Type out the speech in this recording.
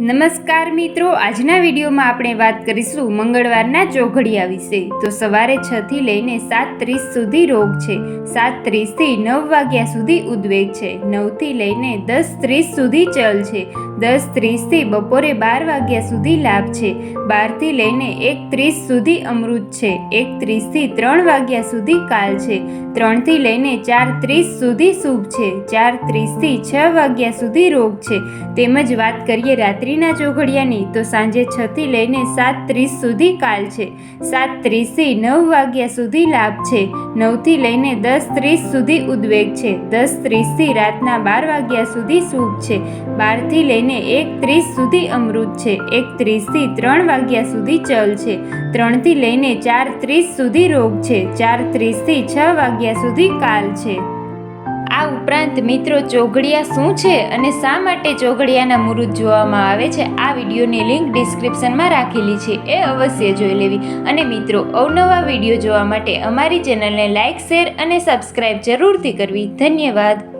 નમસ્કાર મિત્રો, આજના વિડીયોમાં આપણે વાત કરીશું મંગળવારના ચોઘડિયા વિશે. તો સવારે છ થી લઈને સાત ત્રીસ સુધી રોગ છે. સાત ત્રીસથી નવ વાગ્યા સુધી ઉદ્વેગ છે. નવથી લઈને દસ ત્રીસ સુધી ચલ છે. દસ ત્રીસથી બપોરે બાર વાગ્યા સુધી લાભ છે. બારથી લઈને એક ત્રીસ સુધી અમૃત છે. એક ત્રીસથી ત્રણ વાગ્યા સુધી કાલ છે. ત્રણથી લઈને ચાર ત્રીસ સુધી શુભ છે. ચાર ત્રીસથી છ વાગ્યા સુધી રોગ છે. તેમજ વાત કરીએ રાત્રિના ચોઘડિયાની તો સાંજે છથી લઈને સાત ત્રીસ સુધી કાલ છે. સાત ત્રીસથી નવ વાગ્યા સુધી લાભ છે. નવથી લઈને દસ ત્રીસ સુધી ઉદ્વેગ છે. દસ ત્રીસથી રાતના બાર વાગ્યા સુધી શુભ છે. બારથી લઈને એક ત્રીસ સુધી અમૃત છે. એક ત્રીસથી ત્રણ વાગ્યા સુધી ચલ છે. ત્રણથી લઈને ચાર ત્રીસ સુધી રોગ છે. ચાર ત્રીસથી છ વાગ્યા સુધી કાલ છે. આ ઉપરાંત મિત્રો ચોઘડિયા શું છે અને શા માટે ચોઘડિયાના મુહૂર્ત જોવામાં આવે છે, આ વિડીયોની લિંક ડિસ્ક્રિપ્શનમાં રાખેલી છે, એ અવશ્ય જોઈ લેવી. અને મિત્રો, અવનવા વીડિયો જોવા માટે અમારી ચેનલને લાઇક શેર અને સબસ્ક્રાઇબ જરૂરથી કરવી. ધન્યવાદ.